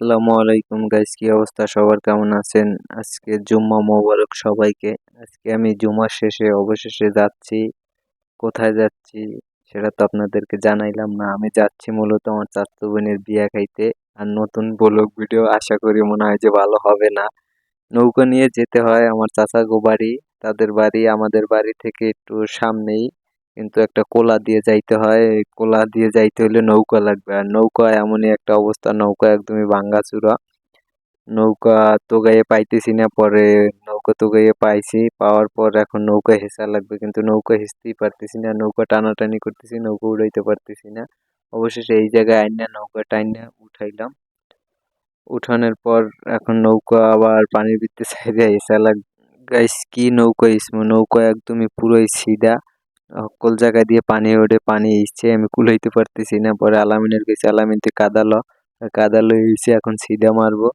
আসসালামু আলাইকুম গাইস কি অবস্থা? সবার কেমন আছেন? আজকে জুম্মা মোবারক সবাইকে। আজকে আমি জুমার শেষে অবশেষে যাচ্ছি। কোথায় যাচ্ছি সেটা তো আপনাদেরকে জানাইলাম না। আমি যাচ্ছি মূলত আমার চাচাতো বোনের বিয়া খাইতে। আর নতুন ব্লগ ভিডিও আশা করি মনে হয় যে ভালো হবে না। নৌকা নিয়ে যেতে হয় আমার চাচা গো বাড়ি। তাদের বাড়ি আমাদের বাড়ি থেকে একটু সামনেই। কিন্তু একটা কোলা দিয়ে যাইতে হয়। কোলা দিয়ে যাইতে হলে নৌকা লাগবে। আর নৌকা এমনই একটা অবস্থা, নৌকা একদমই ভাঙ্গাচুরা। নৌকা তোগাইয়ে পাইতেছি না, পরে নৌকা তোগাইয়ে পাইছি। পাওয়ার পর এখন নৌকা হেঁচা লাগবে, কিন্তু নৌকা হেঁচতেই পারতেছি না। নৌকা টানাটানি করতেছি, নৌকা উড়াইতে পারতেছি না। অবশেষে এই জায়গায় আইনা নৌকা টাইনা উঠাইলাম। উঠানোর পর এখন নৌকা আবার পানির ভিতরে সাইডে হেঁচা লাগ গাইস কি নৌকা ইসমো? নৌকা একদমই পুরোই সিধা সকল জায়গা দিয়ে পানি ওঠে পানি এসছে, আমি কুলাইতে পারতেছি না। পরে আলামিনের কাছে আলামিন তুই কাদালো কাদালো এসে এখন সিধা মারবো।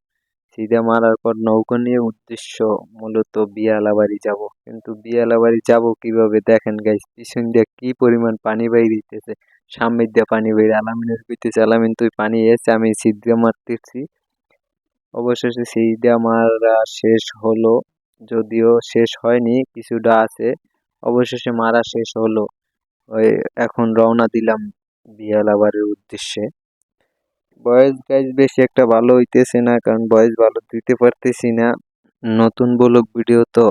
সিধা মারার পর নৌকা নিয়ে উদ্দেশ্য মূলত বিয়ালা বাড়ি যাব। কিন্তু বিয়ালা বাড়ি যাব কীভাবে? দেখেন গাইস পিছন দিয়ে কি পরিমাণ পানি বাইরিতেছে সামনের দিয়ে পানি বাইরে। আলামিনের কইতেছে, আলামিন, তুই পানি এসে, আমি সিদ্ধা মারতেছি। অবশেষে সিদ্ধা মারা শেষ হলো, যদিও শেষ হয়নি, কিছুটা আছে। অবশেষে মারা শেষ হলো। ওই এখন রওনা দিলাম বিয়ালাবাড়ির উদ্দেশ্যে। বয়স গাইজ বেশি একটা ভালো হইতেছে না, কারণ বয়স ভালো দিতে পারতেছি না। নতুন ব্লগ ভিডিও তো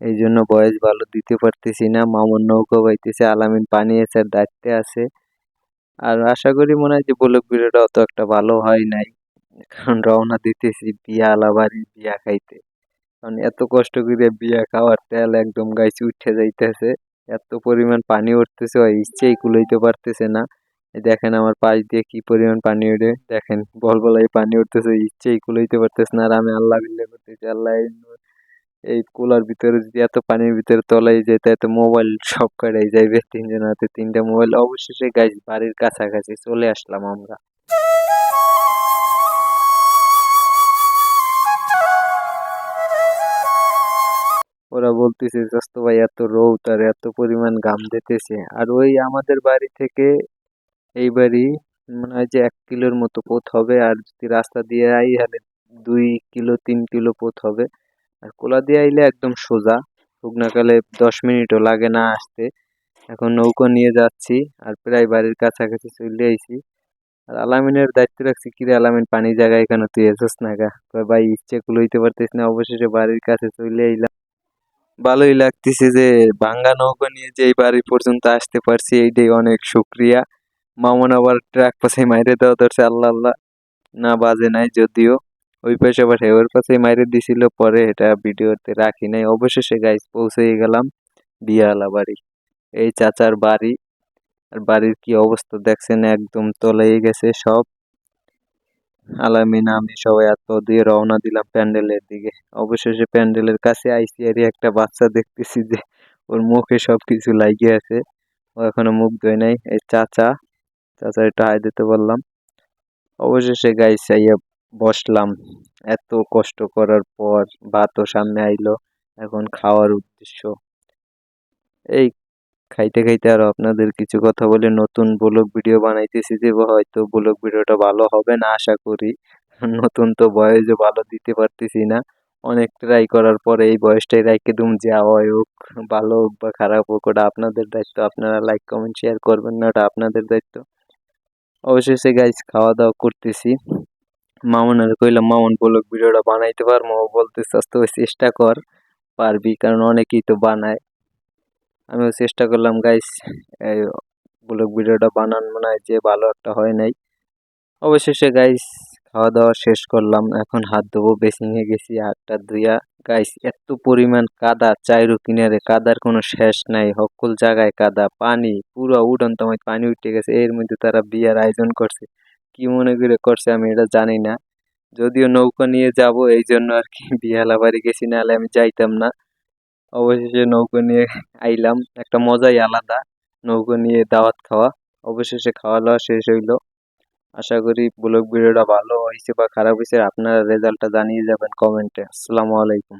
এই জন্য বয়স ভালো দিতে পারতেছি না। মামুন নৌকা বাইতেছে, আলামিন পানি এসার দায়িত্বে আছে। আর আশা করি মনে হয় যে ব্লগ ভিডিওটা অত একটা ভালো হয় নাই। কারণ রওনা দিতেছি বিয়া আলাবাড়ি বিয়া খাইতে। কারণ এত কষ্ট করে বিয়া খাওয়ার তেল একদম গাইছে উঠে যাইতেছে। এত পরিমাণ পানি উঠতেছে, ওই ইচ্ছেই কুলাইতে পারতেছে না। দেখেন আমার পাশ দিয়ে কি পরিমাণ পানি উঠে, দেখেন বল বলাই পানি উঠতেছে ইচ্ছেই কুলাইতে পারতেছে না। আর আমি আল্লাহ বিল্লাহ করতেছি আল্লাহ এই কুলার ভিতরে যদি এত পানির ভিতরে তলাই যেত এত মোবাইল সব কাটাই যাইবে তিনজন হাতে। তিনটা মোবাইল, অবশেষে গাছ বাড়ির কাছাকাছি চলে আসলাম আমরা। ওরা বলতেছে দোস্ত ভাই, এত রৌদ আর এত পরিমাণ ঘাম দিতেছে। আর ওই আমাদের বাড়ি থেকে এই বাড়ি মনে হয় যে এক কিলোর মতো পথ হবে। আর যদি রাস্তা দিয়ে আই হলে দুই কিলো, তিন কিলো পথ হবে। আর কোলা দিয়ে আইলে একদম সোজা। শুকনাকালে দশ মিনিটও লাগে না আসতে। এখন নৌকো নিয়ে যাচ্ছি আর প্রায় বাড়ির কাছাকাছি চলে আইছি। আর আলামিনের দায়িত্ব রাখছি কিরে আলামিন, পানি জায়গায় এখানে তুই এসোস না গা? ভাই, ইচ্ছে কুলো হইতে পারতিস না। অবশেষে বাড়ির কাছে চলে আইলাম। ভালোই লাগতেছে যে ভাঙ্গা নৌকা নিয়ে যে এই বাড়ি পর্যন্ত আসতে পারছি, এইটাই অনেক শুক্রিয়া মামুন আবার ট্রাক পাশে মাইরে দেওয়া ধরছে, আল্লাহ আল্লাহ। না, বাজে নাই যদিও। ওই পাশে আবার হেওয়ার পাশে মাইরে দিছিল, পরে এটা ভিডিওতে রাখি নাই। অবশেষে গাইজ পৌঁছে গেলাম বিয়ালা বাড়ি। এই চাচার বাড়ি। আর বাড়ির কি অবস্থা দেখছেন, একদম তলাই গেছে সব। আলামিন, আমি সবাই এত দিয়ে রওনা দিলাম প্যান্ডেলের দিকে। অবশেষে প্যান্ডেলের কাছে আইসি আর একটা বাচ্চা দেখতেছি যে ওর মুখে সব কিছু লাগিয়ে আছে। ও এখনও মুখ ধোয় নাই। এই চাচা চাচা একটু হাই দিতে বললাম। অবশেষে গাই চাইয়া বসলাম। এত কষ্ট করার পর ভাতও সামনে আইলো। এখন খাওয়ার উদ্দেশ্য। এই খাইতে খাইতে আরও আপনাদের কিছু কথা বলে নতুন ব্লগ ভিডিও বানাইতেছি যে হয়তো ব্লগ ভিডিওটা ভালো হবে না, আশা করি। নতুন তো বয়সে ভালো দিতে পারতেছি না। অনেক ট্রাই করার পরে এই বয়সটাই রাইকে দুম যাওয়া হোক, ভালো হোক বা খারাপ হোক, ওটা আপনাদের দায়িত্ব। আপনারা লাইক কমেন্ট শেয়ার করবেন না, ওটা আপনাদের দায়িত্ব। অবশেষে গাইজ খাওয়া দাওয়া করতেছি। মামুনের কইলাম, মামুন, ব্লগ ভিডিওটা বানাইতে পারব আস্তে চেষ্টা কর, পারবি। কারণ অনেকেই তো বানায়। আমিও চেষ্টা করলাম গাইস এই ব্লগ ভিডিওটা বানান, মনে হয় যে ভালো একটা হয় নাই। অবশেষে গাইস খাওয়া দাওয়া শেষ করলাম। এখন হাত ধোবো বেসিংয়ে গেছি, হাতটা ধুইয়া গাইস এত পরিমাণ কাদা, চাইরু কিনারে কাদার কোনো শেষ নাই, সকল জায়গায় কাদা, পানি, পুরো উড়ন তোমায় পানি উঠে গেছে। এর মধ্যে তারা বিয়ার আয়োজন করছে। কি মনে করে করছে আমি এটা জানি না। যদিও নৌকা নিয়ে যাব এই জন্য আর কি বিয়ালা বাড়ি গেছি, নাহলে আমি যাইতাম না। অবশেষে নৌকো নিয়ে আইলাম। একটা মজাই আলাদা, নৌকো নিয়ে দাওয়াত খাওয়া। অবশেষে খাওয়া দাওয়া শেষ হইল। আশা করি ব্লগ ভিডিওটা ভালো হয়েছে বা খারাপ হয়েছে, আপনারা রেজাল্টটা জানিয়ে যাবেন কমেন্টে। আসসালামু আলাইকুম।